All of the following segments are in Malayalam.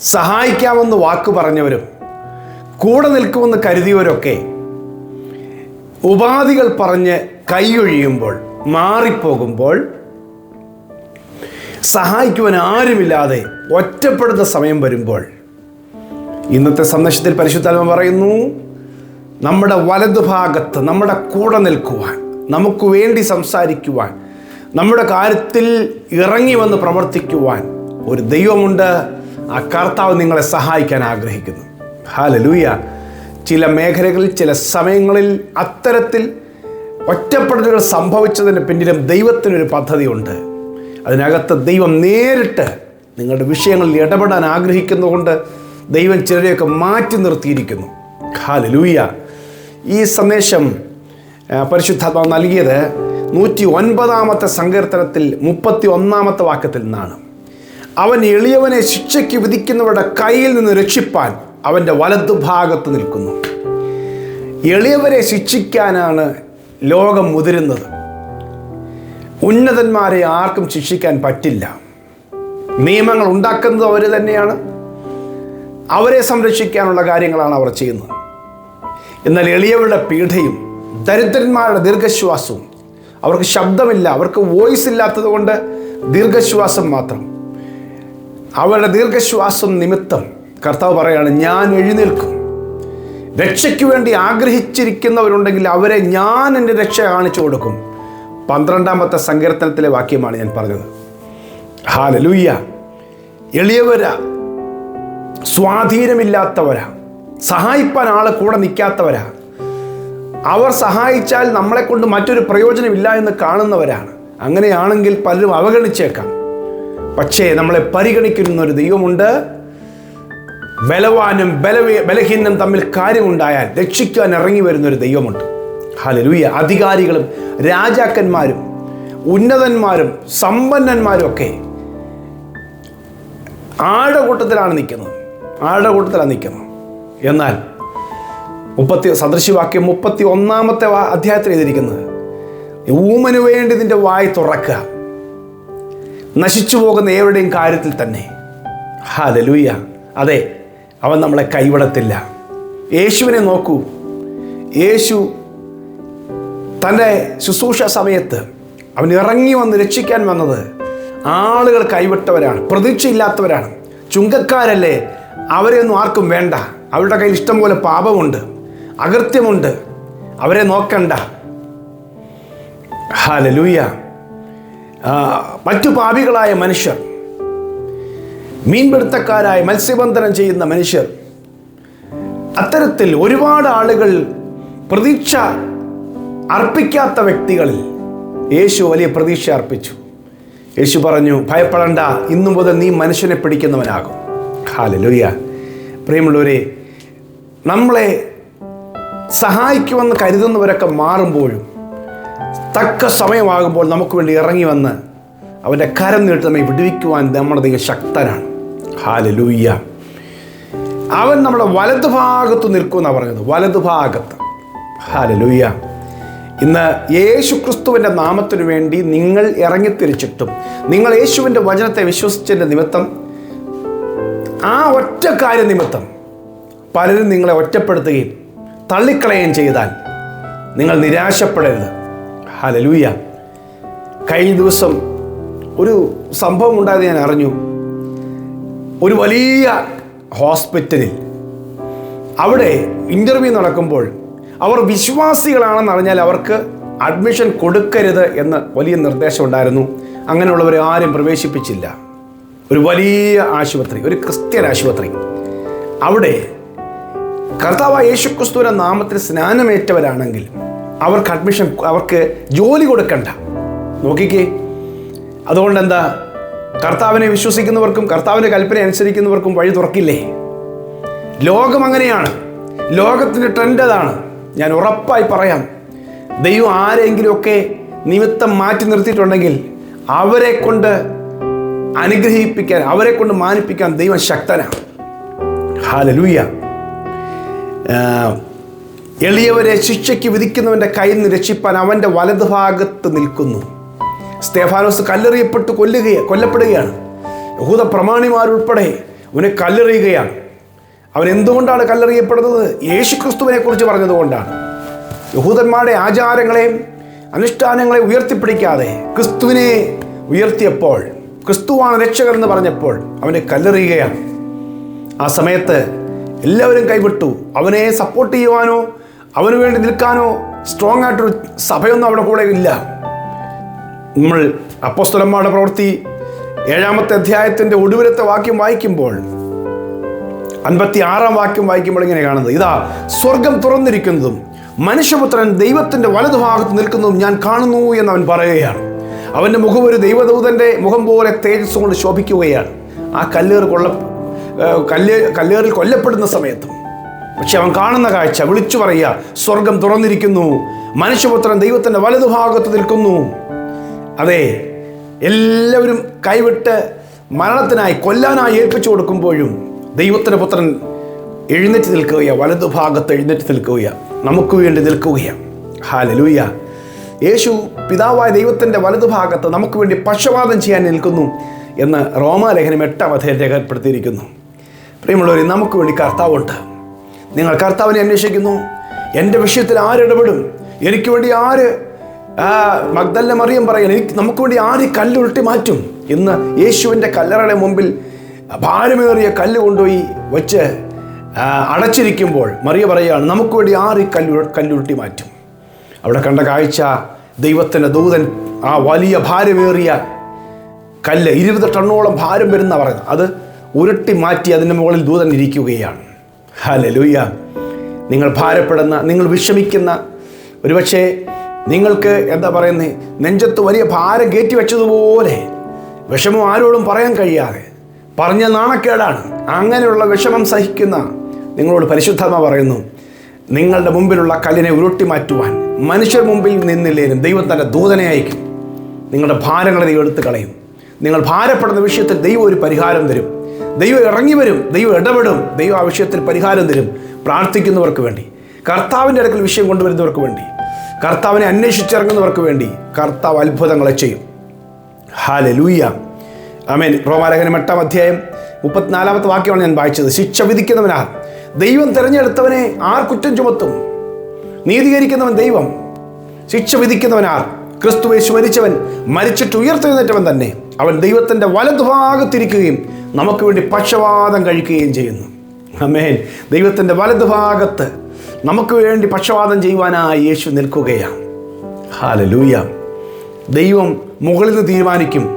സഹായിക്കാമെന്ന് വാക്ക് പറഞ്ഞവരും കൂടെ നിൽക്കുമെന്ന് കരുതിയവരൊക്കെ ഉപാധികൾ പറഞ്ഞ് കൈയൊഴിയുമ്പോൾ മാറിപ്പോകുമ്പോൾ സഹായിക്കുവാൻ ആരുമില്ലാതെ ഒറ്റപ്പെടുന്ന സമയം വരുമ്പോൾ. ഇന്നത്തെ സന്ദേശത്തിൽ പരിശുദ്ധാത്മ പറയുന്നു നമ്മുടെ വലതുഭാഗത്ത് നമ്മുടെ കൂടെ നിൽക്കുവാൻ നമുക്ക് വേണ്ടി സംസാരിക്കുവാൻ നമ്മുടെ കാര്യത്തിൽ ഇറങ്ങി വന്ന് പ്രവർത്തിക്കുവാൻ ഒരു ദൈവമുണ്ട്. ആ കർത്താവ് നിങ്ങളെ സഹായിക്കാൻ ആഗ്രഹിക്കുന്നു. ഹാലലൂയ ചില മേഖലകളിൽ ചില സമയങ്ങളിൽ അത്തരത്തിൽ ഒറ്റപ്പെടലുകൾ സംഭവിച്ചതിന് പിന്നിലും ദൈവത്തിനൊരു പദ്ധതിയുണ്ട്. അതിനകത്ത് ദൈവം നേരിട്ട് നിങ്ങളുടെ വിഷയങ്ങളിൽ ഇടപെടാൻ ആഗ്രഹിക്കുന്നതുകൊണ്ട് ദൈവം ചിലരെയൊക്കെ മാറ്റി നിർത്തിയിരിക്കുന്നു. ഹാലലൂയ ഈ സന്ദേശം പരിശുദ്ധാത്മാവ് നൽകിയത് നൂറ്റി ഒൻപതാമത്തെ സങ്കീർത്തനത്തിൽ മുപ്പത്തി ഒന്നാമത്തെ വാക്യത്തിൽ നിന്നാണ്. അവൻ എളിയവനെ ശിക്ഷയ്ക്ക് വിധിക്കുന്നവരുടെ കയ്യിൽ നിന്ന് രക്ഷിപ്പാൻ അവന്റെ വലതുഭാഗത്ത് നിൽക്കുന്നു. എളിയവരെ ശിക്ഷിക്കാനാണ് ലോകം മുതിരുന്നത്. ഉന്നതന്മാരെ ആർക്കും ശിക്ഷിക്കാൻ പറ്റില്ല. നിയമങ്ങൾ ഉണ്ടാക്കുന്നത് അവർ തന്നെയാണ്. അവരെ സംരക്ഷിക്കാനുള്ള കാര്യങ്ങളാണ് അവർ ചെയ്യുന്നത്. എന്നാൽ എളിയവരുടെ പീഠയും ദരിദ്രന്മാരുടെ ദീർഘശ്വാസവും അവർക്ക് ശബ്ദമില്ല അവർക്ക് വോയിസ് ഇല്ലാത്തത് കൊണ്ട് ദീർഘശ്വാസം മാത്രം. അവരുടെ ദീർഘശ്വാസം നിമിത്തം കർത്താവ് പറയാണ് ഞാൻ എഴുന്നേൽക്കും. രക്ഷയ്ക്ക് വേണ്ടി ആഗ്രഹിച്ചിരിക്കുന്നവരുണ്ടെങ്കിൽ അവരെ ഞാൻ എന്റെ രക്ഷ കാണിച്ചു കൊടുക്കും. പന്ത്രണ്ടാമത്തെ സങ്കീർത്തനത്തിലെ വാക്യമാണ് ഞാൻ പറഞ്ഞത്. ഹാലലൂയ്യ. എളിയവരാ. സ്വാധീനമില്ലാത്തവരാ. സഹായിപ്പാൻ ആളെ കൂടെ നിൽക്കാത്തവരാ. അവർ സഹായിച്ചാൽ നമ്മളെ കൊണ്ട് മറ്റൊരു പ്രയോജനമില്ല എന്ന് കാണുന്നവരാണ്. അങ്ങനെയാണെങ്കിൽ പലരും അവഗണിച്ചേക്കാം. പക്ഷേ നമ്മളെ പരിഗണിക്കുന്ന ഒരു ദൈവമുണ്ട്. ബലവാനും ബലവേ ബലഹീനം തമ്മിൽ കാര്യമുണ്ടായാൽ രക്ഷിക്കാൻ ഇറങ്ങി വരുന്ന ഒരു ദൈവമുണ്ട്. ഹലലൂയ അധികാരികളും രാജാക്കന്മാരും ഉന്നതന്മാരും സമ്പന്നന്മാരും ഒക്കെ ആഴകൂട്ടത്തിലാണ് കൂട്ടത്തിലാണ് നിൽക്കുന്നത്. ആഴകൂട്ടത്തിലാണ് കൂട്ടത്തിലാണ് നിൽക്കുന്നത്. എന്നാൽ മുപ്പത്തി സദൃശിവാക്യം മുപ്പത്തി ഒന്നാമത്തെ അധ്യായത്തിൽ എഴുതിയിരിക്കുന്നത് ഊമന് വേണ്ടി നിന്റെ വായി തുറക്കുക. നശിച്ചു പോകുന്ന ഏവരുടെയും കാര്യത്തിൽ തന്നെ. ഹാലലൂയ അതെ അവൻ നമ്മളെ കൈവിടത്തില്ല. യേശുവിനെ നോക്കൂ. യേശു തന്റെ ശുശ്രൂഷ സമയത്ത് അവൻ ഇറങ്ങി വന്ന് രക്ഷിക്കാൻ വന്നത് ആളുകൾ കൈവിട്ടവരാണ് പ്രതീക്ഷയില്ലാത്തവരാണ്. ചുങ്കക്കാരല്ലേ അവരെയൊന്നും ആർക്കും വേണ്ട. അവരുടെ കയ്യിൽ ഇഷ്ടം പോലെ പാപമുണ്ട് അകൃത്യമുണ്ട്. അവരെ നോക്കണ്ട. ഹാലലൂയ മറ്റു പാപികളായ മനുഷ്യർ മീൻപിടുത്തക്കാരായ മത്സ്യബന്ധനം ചെയ്യുന്ന മനുഷ്യർ അത്തരത്തിൽ ഒരുപാട് ആളുകൾ പ്രതീക്ഷ അർപ്പിക്കാത്ത വ്യക്തികളിൽ യേശു വലിയ പ്രതീക്ഷ അർപ്പിച്ചു. യേശു പറഞ്ഞു ഭയപ്പെടണ്ട ഇന്നു മുതൽ നീ മനുഷ്യനെ പിടിക്കുന്നവനാകും. ഹാലലുയ്യ പ്രിയമുള്ളവരെ നമ്മളെ സഹായിക്കുമെന്ന് കരുതുന്നവരൊക്കെ മാറുമ്പോഴും തക്ക സമയമാകുമ്പോൾ നമുക്ക് വേണ്ടി ഇറങ്ങി വന്ന് അവന്റെ കരം നീട്ടി നമ്മെ വിടുവിക്കുവാൻ നമ്മുടെ ദൈവം ശക്തനാണ്. ഹാലലൂയ്യ അവൻ നമ്മുടെ വലതുഭാഗത്ത് നിൽക്കുമെന്നാണ് പറഞ്ഞത് വലതുഭാഗത്ത് ഹാലലൂയ്യ ഇന്ന് യേശു ക്രിസ്തുവിന്റെ നാമത്തിനു വേണ്ടി നിങ്ങൾ ഇറങ്ങിത്തിരിച്ചിട്ടും നിങ്ങൾ യേശുവിന്റെ വചനത്തെ വിശ്വസിച്ചതിന്റെ നിമിത്തം ആ ഒറ്റ കാര്യ നിമിത്തം പലരും നിങ്ങളെ ഒറ്റപ്പെടുത്തുകയും തള്ളിക്കളയുകയും ചെയ്താൽ നിങ്ങൾ നിരാശപ്പെടരുത്. ഹലലൂയ കഴിഞ്ഞ ദിവസം ഒരു സംഭവം ഉണ്ടായത് ഞാൻ അറിഞ്ഞു. ഒരു വലിയ ഹോസ്പിറ്റലിൽ അവിടെ ഇന്റർവ്യൂ നടക്കുമ്പോൾ അവർ വിശ്വാസികളാണെന്ന് അറിഞ്ഞാൽ അവർക്ക് അഡ്മിഷൻ കൊടുക്കരുത് എന്ന് വലിയ നിർദ്ദേശം ഉണ്ടായിരുന്നു. അങ്ങനെയുള്ളവരെ ആരും പ്രവേശിപ്പിച്ചില്ല. ഒരു വലിയ ആശുപത്രി ഒരു ക്രിസ്ത്യൻ ആശുപത്രി. അവിടെ കർത്താവ് യേശുക്രിസ്തുവിന്റെ നാമത്തിൽ സ്നാനമേറ്റവരാണെങ്കിൽ അവർക്ക് അഡ്മിഷൻ അവർക്ക് ജോലി കൊടുക്കണ്ട. നോക്കിക്കേ. അതുകൊണ്ട് എന്താ കർത്താവിനെ വിശ്വസിക്കുന്നവർക്കും കർത്താവിന്റെ കൽപ്പന അനുസരിക്കുന്നവർക്കും വഴി തുറക്കില്ലേ? ലോകം അങ്ങനെയാണ്. ലോകത്തിന്റെ ട്രെൻഡ് അതാണ്. ഞാൻ ഉറപ്പായി പറയാം. ദൈവം ആരെങ്കിലുമൊക്കെ നിമിത്തം മാറ്റി നിർത്തിയിട്ടുണ്ടെങ്കിൽ അവരെ കൊണ്ട് അനുഗ്രഹിപ്പിക്കാൻ അവരെ കൊണ്ട് മാനിപ്പിക്കാൻ ദൈവം ശക്തനാണ്. ഹാലലൂയ എളിയവരെ ശിക്ഷയ്ക്ക് വിധിക്കുന്നവന്റെ കൈ നിന്ന് രക്ഷിപ്പാൻ അവന്റെ വലതുഭാഗത്ത് നിൽക്കുന്നു. സ്തേഫാനോസ് കല്ലെറിയപ്പെട്ട് കൊല്ലുകയാണ് കൊല്ലപ്പെടുകയാണ്. യഹൂദ പ്രമാണിമാരുൾപ്പെടെ അവനെ കല്ലെറിയുകയാണ്. അവൻ എന്തുകൊണ്ടാണ് കല്ലെറിയപ്പെടുന്നത്? യേശു ക്രിസ്തുവിനെ കുറിച്ച് പറഞ്ഞതുകൊണ്ടാണ്. യഹൂദന്മാരുടെ ആചാരങ്ങളെയും അനുഷ്ഠാനങ്ങളെ ഉയർത്തിപ്പിടിക്കാതെ ക്രിസ്തുവിനെ ഉയർത്തിയപ്പോൾ ക്രിസ്തുവാണ് രക്ഷകൻ എന്ന് പറഞ്ഞപ്പോൾ അവനെ കല്ലെറിയുകയാണ്. ആ സമയത്ത് എല്ലാവരും കൈവിട്ടു. അവനെ സപ്പോർട്ട് ചെയ്യുവാനോ അവന് വേണ്ടി നിൽക്കാനോ സ്ട്രോങ് ആയിട്ടൊരു സഭയൊന്നും അവിടെ കൂടെ ഇല്ല. നമ്മൾ അപ്പോസ്തലന്മാരുടെ പ്രവൃത്തി ഏഴാമത്തെ അധ്യായത്തിന്റെ ഒടുവിലത്തെ വാക്യം വായിക്കുമ്പോൾ അൻപത്തി ആറാം വാക്യം വായിക്കുമ്പോൾ ഇങ്ങനെ കാണുന്നത് ഇതാ സ്വർഗം തുറന്നിരിക്കുന്നതും മനുഷ്യപുത്രൻ ദൈവത്തിന്റെ വലതുഭാഗത്ത് നിൽക്കുന്നതും ഞാൻ കാണുന്നു എന്ന് അവൻ പറയുകയാണ്. അവന്റെ മുഖം ഒരു ദൈവദൂതന്റെ മുഖം പോലെ തേജസ് കൊണ്ട് ശോഭിക്കുകയാണ്. ആ കല്ലേറ് കൊള്ള കല്ല് കല്ലേറിൽ കൊല്ലപ്പെടുന്ന സമയത്തും പക്ഷെ അവൻ കാണുന്ന കാഴ്ച വിളിച്ചു പറയുക സ്വർഗം തുറന്നിരിക്കുന്നു മനുഷ്യപുത്രൻ ദൈവത്തിന്റെ വലതുഭാഗത്ത് നിൽക്കുന്നു. അതെ എല്ലാവരും കൈവിട്ട് മരണത്തിനായി കൊല്ലാനായി ഏൽപ്പിച്ചു കൊടുക്കുമ്പോഴും ദൈവത്തിന്റെ പുത്രൻ എഴുന്നേറ്റ് നിൽക്കുകയാണ് വലതുഭാഗത്ത് എഴുന്നേറ്റ് നിൽക്കുകയാണ് നമുക്ക് വേണ്ടി നിൽക്കുകയാണ് ഹാലലൂയ യേശു പിതാവായ ദൈവത്തിന്റെ വലതുഭാഗത്ത് നമുക്ക് വേണ്ടി പക്ഷപാതം ചെയ്യാൻ നിൽക്കുന്നു എന്ന് റോമാലേഖനം എട്ടാം അധ്യായം രേഖപ്പെടുത്തിയിരിക്കുന്നു. പ്രിയമുള്ളവർ നമുക്ക് വേണ്ടി കർത്താവുണ്ട്. നിങ്ങൾ കർത്താവിനെ അന്വേഷിക്കുന്നു. എന്റെ വിഷയത്തിൽ ആരിടപെടും എനിക്ക് വേണ്ടി ആര് മഗ്ദല്ല മറിയം പറയാൻ എനിക്ക് നമുക്ക് വേണ്ടി ആര് ഈ കല്ല് ഉരുട്ടി മാറ്റും? ഇന്ന് യേശുവിന്റെ കല്ലറയുടെ മുമ്പിൽ ഭാരമേറിയ കല്ല് കൊണ്ടുപോയി വെച്ച് അടച്ചിരിക്കുമ്പോൾ മറിയ പറയുകയാണ് നമുക്ക് വേണ്ടി ആര് കല്ലു കല്ല് കല്ലുരുട്ടി മാറ്റും? അവിടെ കണ്ട കാഴ്ച ദൈവത്തിന്റെ ദൂതൻ ആ വലിയ ഭാരമേറിയ കല്ല് ഇരുപത് ടണ്ണോളം ഭാരം വരുന്ന പറയുന്നത്. അത് ഉരുട്ടി മാറ്റി അതിന്റെ മുകളിൽ ദൂതൻ ഇരിക്കുകയാണ്. ഹലലൂയ നിങ്ങൾ ഭാരപ്പെടുന്ന നിങ്ങൾ വിഷമിക്കുന്ന ഒരുപക്ഷെ നിങ്ങൾക്ക് എന്താ പറയുന്നത് നെഞ്ചത്ത് വലിയ ഭാരം കയറ്റി വെച്ചതുപോലെ വിഷമം ആരോടും പറയാൻ കഴിയാതെ പറഞ്ഞ നാണക്കേടാണ്. അങ്ങനെയുള്ള വിഷമം സഹിക്കുന്ന നിങ്ങളോട് പരിശുദ്ധമ പറയുന്നു നിങ്ങളുടെ മുമ്പിലുള്ള കല്ലിനെ ഉരുട്ടി മാറ്റുവാൻ മനുഷ്യർ മുമ്പിൽ നിന്നില്ലേലും ദൈവം തന്റെ ദൂതനെ അയക്കും. നിങ്ങളുടെ ഭാരങ്ങളെ ദൈവം എടുത്തു കളയും നിങ്ങൾ ഭാരപ്പെടുന്ന വിഷയത്തിൽ ദൈവം ഒരു പരിഹാരം തരും. ദൈവം ഇറങ്ങി വരും ദൈവം ഇടപെടും ദൈവം ആ വിഷയത്തിൽ പരിഹാരം തരും പ്രാർത്ഥിക്കുന്നവർക്ക് വേണ്ടി. കർത്താവിന്റെ അടുക്കൽ വിഷയം കൊണ്ടുവരുന്നവർക്ക് വേണ്ടി. കർത്താവിനെ അന്വേഷിച്ചിറങ്ങുന്നവർക്ക് വേണ്ടി കർത്താവ് അത്ഭുതങ്ങളെ ചെയ്യും. ഹാല ലൂയ അമേൻ റോമാലേഖനം എട്ടാം അധ്യായം മുപ്പത്തിനാലാമത്തെ വാക്യമാണ് ഞാൻ വായിച്ചത്. ശിക്ഷ വിധിക്കുന്നവനാ ദൈവം തിരഞ്ഞെടുത്തവനെ ആർ കുറ്റം ചുമത്തും? നീതീകരിക്കുന്നവൻ ദൈവം. ശിക്ഷ വിധിക്കുന്നവനാർ ക്രിസ്തു യേശു മരിച്ചവൻ. മരിച്ചിട്ട് ഉയർത്തെഴുന്നേറ്റവൻ തന്നെ. അവൻ ദൈവത്തിന്റെ വലതുഭാഗത്തിരിക്കുകയും നമുക്ക് വേണ്ടി പക്ഷപാതം കഴിക്കുകയും ചെയ്യുന്നു. അമേൻ ദൈവത്തിന്റെ വലതുഭാഗത്ത് നമുക്ക് വേണ്ടി പക്ഷപാതം ചെയ്യുവാനായി യേശു നിൽക്കുകയാണ്. ഹാലലൂയ ദൈവം മുകളിൽ നിന്ന് തീരുമാനിക്കും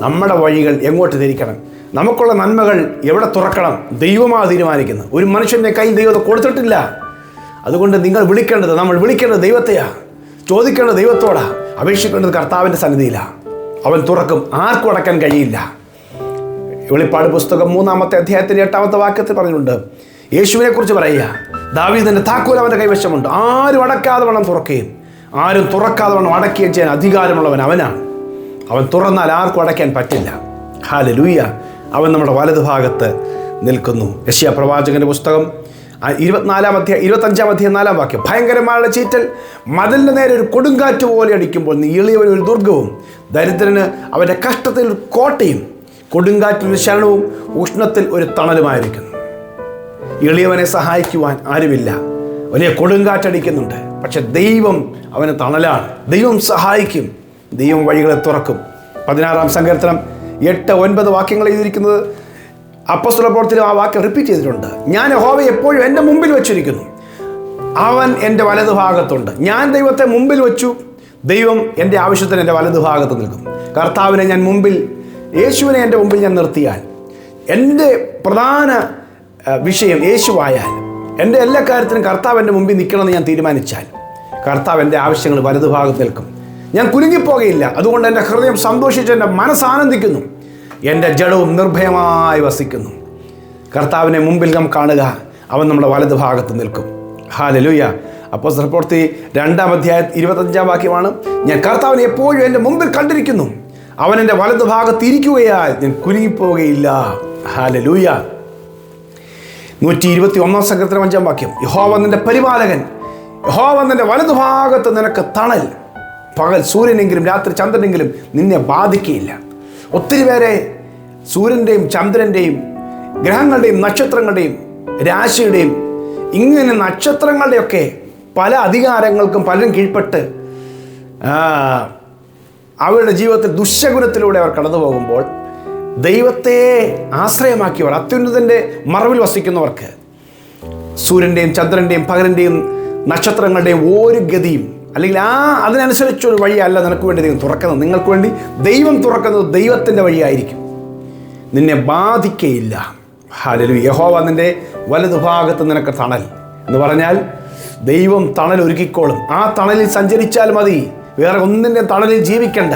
നമ്മുടെ വഴികൾ എങ്ങോട്ട് തിരിക്കണം. നമുക്കുള്ള നന്മകൾ എവിടെ തുറക്കണം? ദൈവമാണ് തീരുമാനിക്കുന്നത് ഒരു മനുഷ്യന്റെ കയ്യിൽ ദൈവത്തെ കൊടുത്തിട്ടില്ല. അതുകൊണ്ട് നിങ്ങൾ വിളിക്കേണ്ടത് നമ്മൾ വിളിക്കേണ്ടത് ദൈവത്തെയാ. ചോദിക്കേണ്ടത് ദൈവത്തോടാണ് അപേക്ഷിക്കേണ്ടത് കർത്താവിന്റെ സന്നിധിയിലാണ് അവൻ തുറക്കും. ആർക്കും അടക്കാൻ കഴിയില്ല. വെളിപ്പാട് പുസ്തകം മൂന്നാമത്തെ അധ്യായത്തിന്റെ എട്ടാമത്തെ വാക്യത്തിൽ പറഞ്ഞിട്ടുണ്ട്. യേശുവിനെ കുറിച്ച് പറയുക ദാവീദിന്റെ താക്കോൽ അവന്റെ കൈവശമുണ്ട്. ആരും അടക്കാതെ വേണം തുറക്കുകയും ആരും തുറക്കാതെ വേണം അടക്കുകയും ചെയ്യാൻ അധികാരമുള്ളവൻ അവനാണ്. അവൻ തുറന്നാൽ ആർക്കും അടയ്ക്കാൻ പറ്റില്ല. ഹാല ലൂയ അവൻ നമ്മുടെ വലതുഭാഗത്ത് നിൽക്കുന്നു. യശ്യ പ്രവാചകന്റെ പുസ്തകം ഇരുപത്തിനാലാം അധ്യായം ഇരുപത്തഞ്ചാം അധ്യായം നാലാം വാക്യം. ഭയങ്കരമായ ചീറ്റൽ മതിലിന്റെ നേരെ ഒരു കൊടുങ്കാറ്റ് പോലെ അടിക്കുമ്പോൾ നീ എളിയവൻ ഒരു ദുർഗവും ദരിദ്രന് അവന്റെ കഷ്ടത്തിൽ ഒരു കോട്ടയും കൊടുങ്കാറ്റിൽ ശരണവും ഉഷ്ണത്തിൽ ഒരു തണലുമായിരിക്കുന്നു. എളിയവനെ സഹായിക്കുവാൻ ആരുമില്ല. വലിയ കൊടുങ്കാറ്റടിക്കുന്നുണ്ട്. പക്ഷെ ദൈവം അവന് തണലാണ്. ദൈവം സഹായിക്കും. ദൈവം വഴികളെ തുറക്കും. പതിനാറാം സങ്കീർത്തനം എട്ട് ഒൻപത് വാക്യങ്ങൾ എഴുതിയിരിക്കുന്നത് അപ്പസ്തുല ആ വാക്യം റിപ്പീറ്റ് ചെയ്തിട്ടുണ്ട്. ഞാൻ ഹോവ എപ്പോഴും എന്റെ മുമ്പിൽ വെച്ചിരിക്കുന്നു. അവൻ എന്റെ വലതുഭാഗത്തുണ്ട്. ഞാൻ ദൈവത്തെ മുമ്പിൽ വെച്ചു. ദൈവം എന്റെ ആവശ്യത്തിന് എന്റെ വലതുഭാഗത്ത് നിൽക്കും. കർത്താവിനെ ഞാൻ മുമ്പിൽ യേശുവിനെ എന്റെ മുമ്പിൽ ഞാൻ നിർത്തിയാൽ എന്റെ പ്രധാന വിഷയം യേശുവായാൽ എന്റെ എല്ലാ കാര്യത്തിനും കർത്താവ് എന്റെ മുമ്പിൽ നിൽക്കണമെന്ന് ഞാൻ തീരുമാനിച്ചാൽ കർത്താവ് എന്റെ ആവശ്യങ്ങൾ വലതുഭാഗത്ത് നിൽക്കും. ഞാൻ കുലുങ്ങിപ്പോകയില്ല. അതുകൊണ്ട് എന്റെ ഹൃദയം സന്തോഷിച്ച് എന്റെ മനസ്സ് ആനന്ദിക്കുന്നു. എന്റെ ജഡവും നിർഭയമായി വസിക്കുന്നു. കർത്താവിനെ മുമ്പിൽ നാം കാണുക അവൻ നമ്മുടെ വലതുഭാഗത്ത് നിൽക്കും. ഹാലലുയ. അപ്പോൾ പ്രവൃത്തി രണ്ടാം അധ്യായ ഇരുപത്തഞ്ചാം വാക്യമാണ് ഞാൻ കർത്താവിനെ എപ്പോഴും എന്റെ മുമ്പിൽ കണ്ടിരിക്കുന്നു. അവൻ എന്റെ വലതുഭാഗത്ത് ഇരിക്കുകയാൽ ഞാൻ കുലുങ്ങിപ്പോവുകയില്ല ഹാലലൂയ നൂറ്റി ഇരുപത്തി ഒന്നാം സങ്കീർത്തനം അഞ്ചാം വാക്യം. യഹോവ പരിപാലകൻ. യഹോവ നിന്റെ വലതുഭാഗത്ത് നിനക്ക് തണൽ. പകൽ സൂര്യനെങ്കിലും രാത്രി ചന്ദ്രനെങ്കിലും നിന്നെ ബാധിക്കുകയില്ല ഒത്തിരി പേരെ സൂര്യന്റെയും ചന്ദ്രന്റെയും ഗ്രഹങ്ങളുടെയും നക്ഷത്രങ്ങളുടെയും രാശിയുടെയും ഇങ്ങനെ നക്ഷത്രങ്ങളുടെയൊക്കെ പല അധികാരങ്ങൾക്കും പലരും കീഴ്പ്പെട്ട് അവരുടെ ജീവിതത്തിൽ ദുശ്ശകുനത്തിലൂടെ അവർ കടന്നു പോകുമ്പോൾ ദൈവത്തെ ആശ്രയമാക്കിയവർ അത്യുന്നതന്റെ മറവിൽ വസിക്കുന്നവർക്ക് സൂര്യന്റെയും ചന്ദ്രന്റെയും പകരന്റെയും നക്ഷത്രങ്ങളുടെയും ഒരു ഗതിയും അല്ലെങ്കിൽ ആ അതിനനുസരിച്ചൊരു വഴിയല്ല നിനക്ക് വേണ്ടി ദൈവം തുറക്കുന്നത്. നിങ്ങൾക്ക് വേണ്ടി ദൈവം തുറക്കുന്നത് ദൈവത്തിന്റെ വഴിയായിരിക്കും. നിന്നെ ബാധിക്കയില്ല. ഹാലലു യഹോവ നിന്റെ വലതുഭാഗത്ത് നിനക്ക് തണൽ എന്ന് പറഞ്ഞാൽ ദൈവം തണൽ ഒരുക്കിക്കോളും. ആ തണലിൽ സഞ്ചരിച്ചാൽ മതി. വേറെ ഒന്നിന്റെ തണലിൽ ജീവിക്കണ്ട.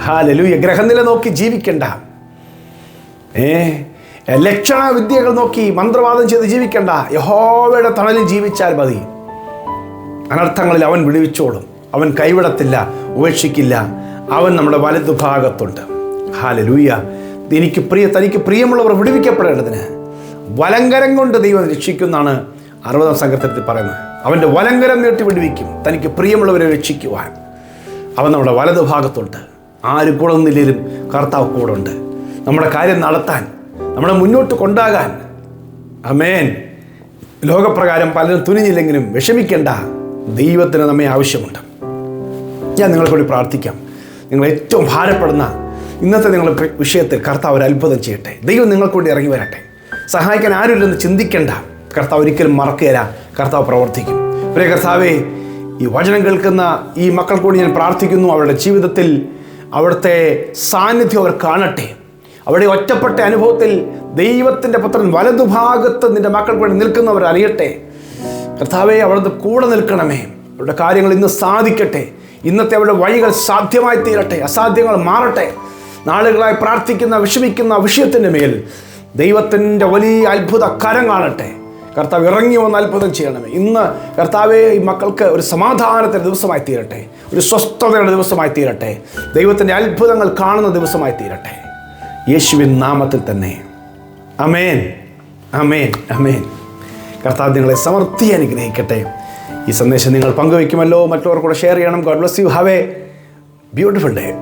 ഹാലലു ഗ്രഹനില നോക്കി ജീവിക്കണ്ട. ഏ? ലക്ഷണ വിദ്യകൾ നോക്കി മന്ത്രവാദം ചെയ്ത് ജീവിക്കണ്ട. യഹോവയുടെ തണലിൽ ജീവിച്ചാൽ മതി. അനർത്ഥങ്ങളിൽ അവൻ വിടുവിച്ചോളും. അവൻ കൈവിടത്തില്ല ഉപേക്ഷിക്കില്ല. അവൻ നമ്മുടെ വലതുഭാഗത്തുണ്ട്. ഹാലലൂയ. എനിക്ക് പ്രിയ തനിക്ക് പ്രിയമുള്ളവർ വിടുവിക്കപ്പെടേണ്ടതിന്. വലങ്കരം കൊണ്ട് ദൈവം രക്ഷിക്കുന്നതാണ് അറുപതാം സംഘത്തിൽ പറയുന്നത്. അവന്റെ വലങ്കരം നീട്ടി വിടുവിക്കും. തനിക്ക് പ്രിയമുള്ളവരെ രക്ഷിക്കുവാൻ. അവൻ നമ്മുടെ വലതുഭാഗത്തുണ്ട് ആര് കൂടെ നിന്നില്ലേലും കർത്താവ് കൂടെ ഉണ്ട് നമ്മുടെ കാര്യം നടത്താൻ നമ്മളെ മുന്നോട്ട് കൊണ്ടാകാൻ. അമേൻ ലോകപ്രകാരം പലരും തുനിഞ്ഞില്ലെങ്കിലും വിഷമിക്കേണ്ട ദൈവത്തിന് നമ്മെ ആവശ്യമുണ്ട്. ഞാൻ നിങ്ങളെക്കൂടി പ്രാർത്ഥിക്കാം. നിങ്ങൾ ഏറ്റവും ഭാരപ്പെടുന്ന ഇന്നത്തെ നിങ്ങളുടെ വിഷയത്തിൽ കർത്താവ് ഒരു അത്ഭുതം ചെയ്യട്ടെ. ദൈവം നിങ്ങൾക്കൂടി ഇറങ്ങി വരട്ടെ. സഹായിക്കാൻ ആരുമില്ലെന്ന് ചിന്തിക്കേണ്ട. കർത്താവ് ഒരിക്കലും മറക്കുകയില്ല. കർത്താവ് പ്രവർത്തിക്കും. പ്രിയ കർത്താവേ ഈ വചനം കേൾക്കുന്ന ഈ മക്കൾ കൂടി ഞാൻ പ്രാർത്ഥിക്കുന്നു. അവരുടെ ജീവിതത്തിൽ അവിടുത്തെ സാന്നിധ്യം അവർ കാണട്ടെ. അവിടെ ഒറ്റപ്പെട്ട അനുഭവത്തിൽ ദൈവത്തിന്റെ പുത്രൻ വലതുഭാഗത്ത് നിന്റെ മക്കൾ വേണ്ടി നിൽക്കുന്നവർ അറിയട്ടെ. കർത്താവെ അവിടുന്ന് കൂടെ നിൽക്കണമേ. അവരുടെ കാര്യങ്ങൾ ഇന്ന് സാധിക്കട്ടെ. ഇന്നത്തെ അവരുടെ വഴികൾ സാധ്യമായി തീരട്ടെ. അസാധ്യങ്ങൾ മാറട്ടെ. നാളുകളായി പ്രാർത്ഥിക്കുന്ന വിഷമിക്കുന്ന വിഷയത്തിന്റെ മേൽ ദൈവത്തിന്റെ വലിയ അത്ഭുത കരം കാണട്ടെ. കർത്താവ് ഇറങ്ങി വന്ന് അത്ഭുതം ചെയ്യണമേ. ഇന്ന് കർത്താവെ ഈ മക്കൾക്ക് ഒരു സമാധാനത്തിന്റെ ദിവസമായി തീരട്ടെ. ഒരു സ്വസ്ഥതയുടെ ദിവസമായി തീരട്ടെ. ദൈവത്തിന്റെ അത്ഭുതങ്ങൾ കാണുന്ന ദിവസമായി തീരട്ടെ. യേശുവിൻ നാമത്തിൽ തന്നെ. അമേൻ അമേൻ അമേൻ കർത്താവ് നിങ്ങളെ സമൃദ്ധി അനുഗ്രഹിക്കട്ടെ. ഈ സന്ദേശം നിങ്ങൾ പങ്കുവയ്ക്കുമല്ലോ. മറ്റുള്ളവർ കൂടെ ഷെയർ ചെയ്യണം. God bless you. Have a beautiful day.